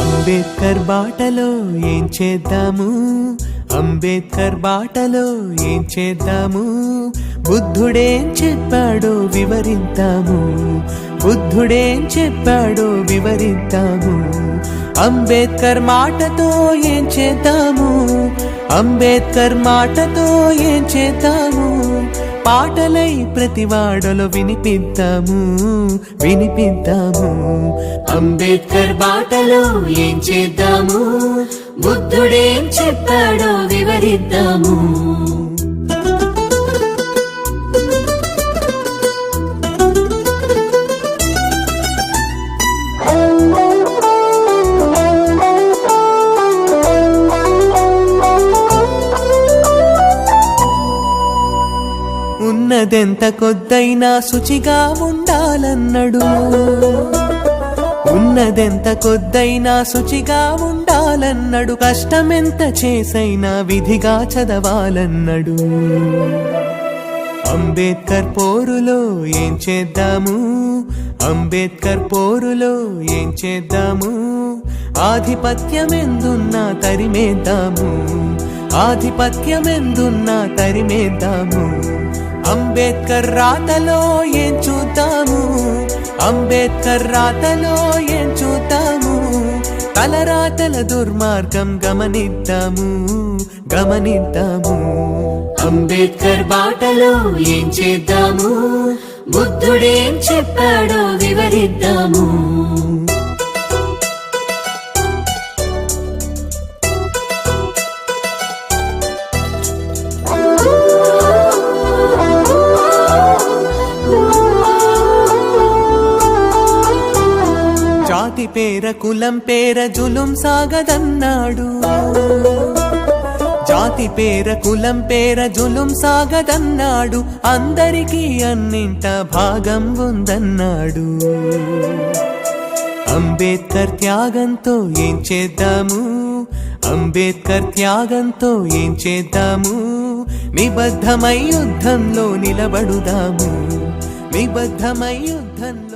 అంబేద్కర్ బాటలో ఏం చేద్దాము? అంబేద్కర్ బాటలో ఏం చేద్దాము? బుద్ధుడేం చెప్పాడో వివరిద్దాము బుద్ధుడేం చెప్పాడో వివరిద్దాము అంబేద్కర్ మాటతో ఏం చేద్దాము? అంబేద్కర్ మాటతో ఏం చేద్దాము? పాటలై ప్రతి వాడలో వినిపిద్దాము వినిపిద్దాము. అంబేద్కర్ బాటలో ఏం చేద్దాము? బుద్ధుడేం చెప్పాడో వివరిద్దాము. ఉన్నదెంత కొద్దైనా శుచిగా ఉండాలన్నడు. ఉన్నదెంత కొద్దైనా శుచిగా ఉండాలన్నడు. కష్టమెంత చేసైనా విధిగా చదవాలన్నడు. అంబేద్కర్ పోరులో ఏం చేద్దాము? అంబేద్కర్ పోరులో ఏం చేద్దాము? ఆధిపత్యమెందున్నా తరిమేద్దాము? ఆధిపత్యమెందున్నా తరిమేద్దాము? అంబేద్కర్ రాతలో ఏం చూద్దాము? అంబేద్కర్ రాతలో ఏం చూద్దాము? తలరాతల దుర్మార్గం గమనిద్దాము గమనిద్దాము. అంబేద్కర్ బాటలో ఏం చేద్దాము? బుద్ధుడేం చెప్పాడో వివరిద్దాము. జాతి పేర కులం పేర జులుం సాగదన్నాడు. జాతి పేర కులం పేర జులుం సాగదన్నాడు. అందరికీ అన్నింట భాగం ఉందన్నాడు. అంబేద్కర్ త్యాగంతో ఏం చేద్దాము? అంబేద్కర్ త్యాగంతో ఏం చేద్దాము? నిబద్ధమై యుద్ధంలో నిలబడుదాము. నిబద్ధమై యుద్ధంలో